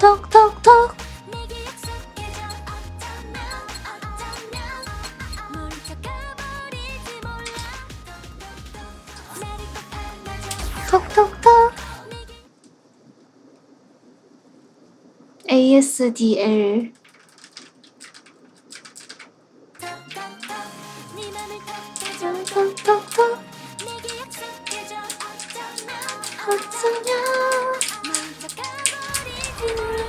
톡톡톡 톡톡톡 ASDL 톡톡톡 어쩌면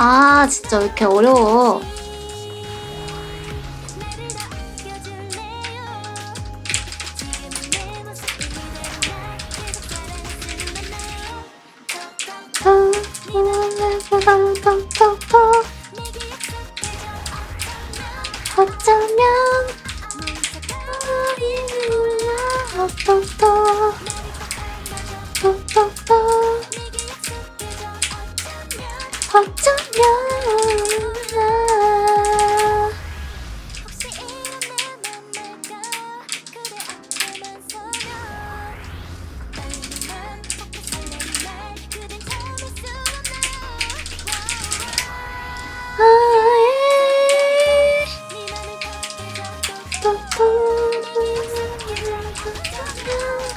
아 진짜 왜 이렇게 어려워 어쩌면 어쩌면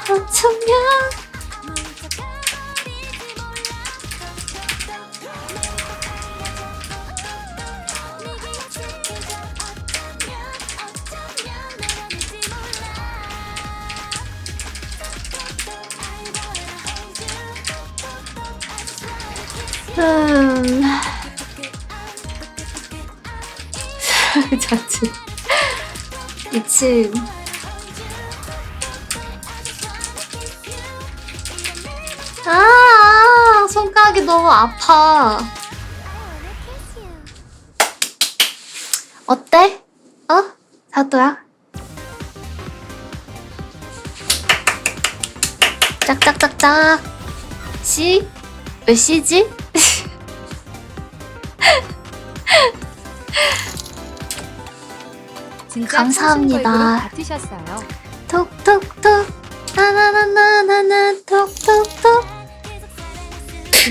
어쩌 음 자체 미친 아 손가락이 너무 아파 어때? 어? 사또야? 짝짝짝짝 시? 몇 시지? 진짜 감사합니다. 감사합니다. 같으셨어요. 톡톡톡 나나나나나나 톡톡톡